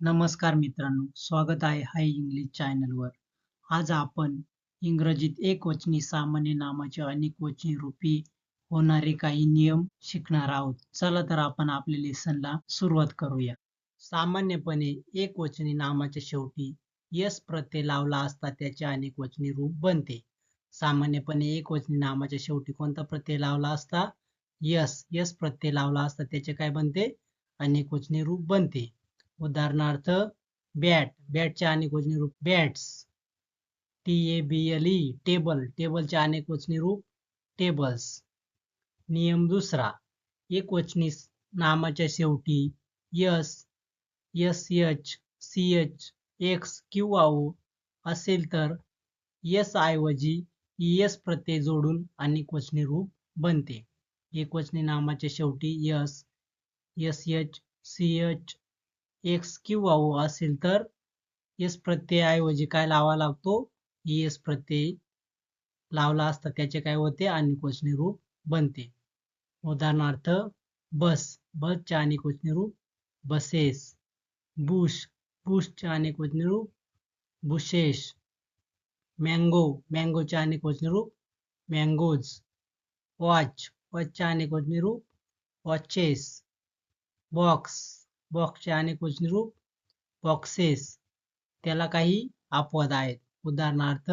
नमस्कार मित्रांनो स्वागत आहे हाय इंग्लिश चॅनलवर आज आपण इंग्रजीत एकवचनी सामान्य नामाचे अनेक वचनी रूपी होणारे काही नियम शिकणार आहोत. चला तर आपण आपल्या लेसनला सुरुवात करूया. सामान्यपणे एकवचनी नामाच्या शेवटी यस प्रत्यय लावला असता त्याचे अनेक वचनी रूप बनते. सामान्यपणे एकवचनी नामाच्या शेवटी कोणता प्रत्यय लावला असता? यस यस प्रत्यय लावला असता त्याचे काय बनते? अनेक वचनी रूप बनते. उदाहरणार्थ बॅट बॅटचे अनेक वचनी रूप bats T A B L E table टेबलचे अनेक वचनी रूप टेबल्स. नियम दुसरा एक वचनी नामाच्या शेवटी S S H C H X किंवा ओ असेल तर यस ऐवजी एस प्रत्यय जोडून अनेक वचनी रूप बनते. एकवचनी नामाच्या शेवटी S S H C H X किंवा ओ असेल तर एस प्रत्ययाऐवजी काय लावा लागतो? एस प्रत्यय लावला असता त्याचे काय होते? अनिकोचनी रूप बनते. उदाहरणार्थ बस बसचे अनिकोचनी रूप बसेस. बुश बुशचे अनेक रूप बुशेश मँगो मँगोचे अनेक रूप मँगोज. वॉच वॉचचे अनेक रूप वॉचेस. बॉक्स बॉक्सचे अनेक वचनी रूप बॉक्सेस. त्याला काही अपवाद आहेत. उदाहरणार्थ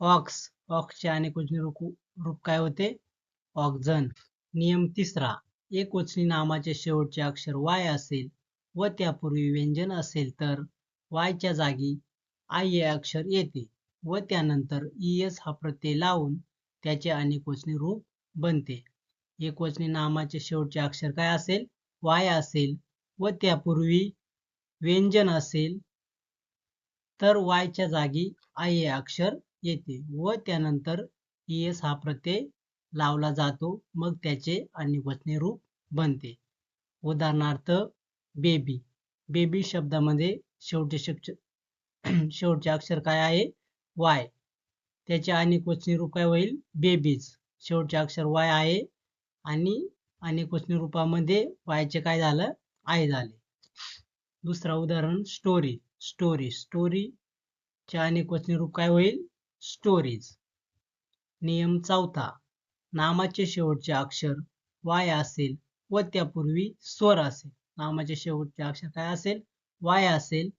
ऑक्स ऑक्सचे अनेक वचनी रूप रूप काय होते? ऑक्झन. नियम तिसरा एक वचनी नामाचे शेवटचे अक्षर वाय असेल व त्यापूर्वी व्यंजन असेल तर वायच्या जागी आय हे अक्षर येते व त्यानंतर एस हा प्रत्यय लावून त्याचे अनेक वचनी रूप बनते एकवचनी नामाचे शेवटचे अक्षर काय असेल? वाय असेल व त्यापूर्वी व्यंजन असेल तर वायच्या जागी आय हे अक्षर येते व त्यानंतर एस हा प्रत्यय लावला जातो. मग त्याचे अनिवचने रूप बनते. उदाहरणार्थ बेबी बेबी शब्दामध्ये शेवटचे शब्द शेवटचे अक्षर काय आहे? वाय. त्याचे अनेक वचनी रूप काय होईल? बेबीज शेवटचे अक्षर वाय आहे आणि अनेक वचनी रूपामध्ये वायचे काय झालं? आय झाले. दुसरा उदाहरण स्टोरी स्टोरी स्टोरी चे अनेक वचनी रूप काय होईल? स्टोरीज नियम चौथा नामाचे शेवटचे अक्षर वाय असेल व त्यापूर्वी स्वर असेल. नामाचे शेवटचे अक्षर काय असेल? वाय असेल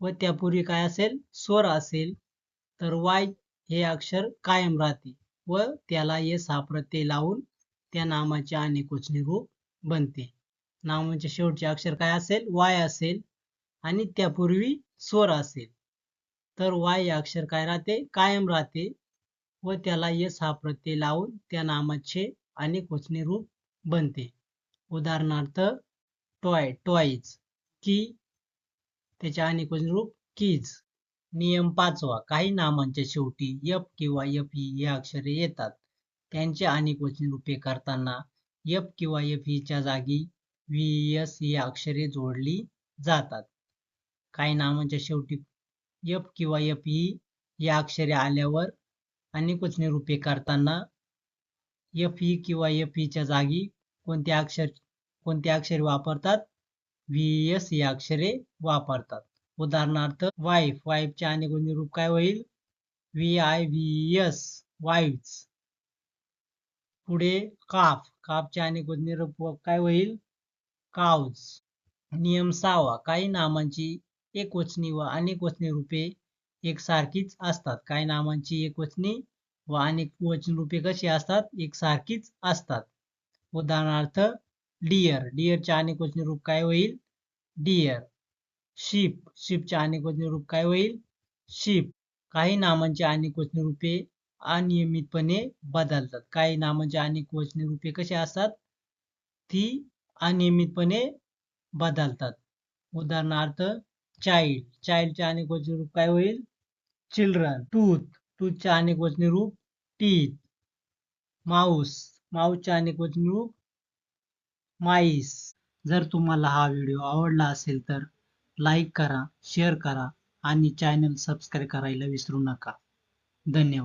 व त्यापूर्वी काय असेल? स्वर असेल. तर वाय हे अक्षर कायम राहते व त्याला ये हा लावून त्या नामाचे अनेक वचनी रूप बनते. नामाचे शेवटचे अक्षर काय असेल? वाय असेल. आणि त्यापूर्वी स्वर असेल. तर वाय हे अक्षर काय राहते? कायम राहते. व त्याला यस हा प्रत्यय लावून त्या नामाचे अनेक वचने रूप बनते. उदाहरणार्थ टॉय टॉईज की त्याचे अनेक वचने रूप कीज नियम पाचवा काही नामांच्या शेवटी यप किंवा यप ही हे अक्षरे येतात. त्यांचे अनेक वचने रूपे करताना यप किंवा यप हीच्या जागी व्ही एस ही अक्षरे जोडली जातात. काही नामांच्या शेवटी यप किंवा यप ई या अक्षरे आल्यावर अनेक वचने रूपे करताना एफ ई किंवा एफ ईच्या जागी कोणते अक्षर कोणते अक्षरे वापरतात? व्ही एस ही अक्षरे वापरतात. उदाहरणार्थ वाईफ वाईफचे अनेक वचने रूप काय होईल? V I V S wife पुढे काफ काफचे अनेक वचने रूप काय होईल? काउज नियम सहावा काही नामांची एकवचनी व अनेक वचनी रूपे एकसारखीच असतात. काही नामांची एकवचनी व अनेक वचन रूपे कशी असतात? एकसारखीच असतात. उदाहरणार्थ डियर डियरच्या अनेक वचनी रूप काय होईल? डियर शिप शिपचे अनेक वचनी रूप काय होईल? शिप काही नामांची अनेक वचनी रूपे अनियमितपणे बदलतात. काही नामांची अनेक वचनी रूपे कशी असतात? ती अनियमितपणे बदलतात. उदाहरणार्थ चाइल्ड चाइल्डचे अनेक वचनी रूप काय होईल? चिल्ड्रन टूथ टूथचे अनेक वचनी रूप टीथ माऊस माऊसचे अनेक वचनी रूप माईस जर तुम्हाला हा व्हिडिओ आवडला असेल तर लाईक करा शेअर करा आणि चॅनल सबस्क्राईब करायला विसरू नका. धन्यवाद.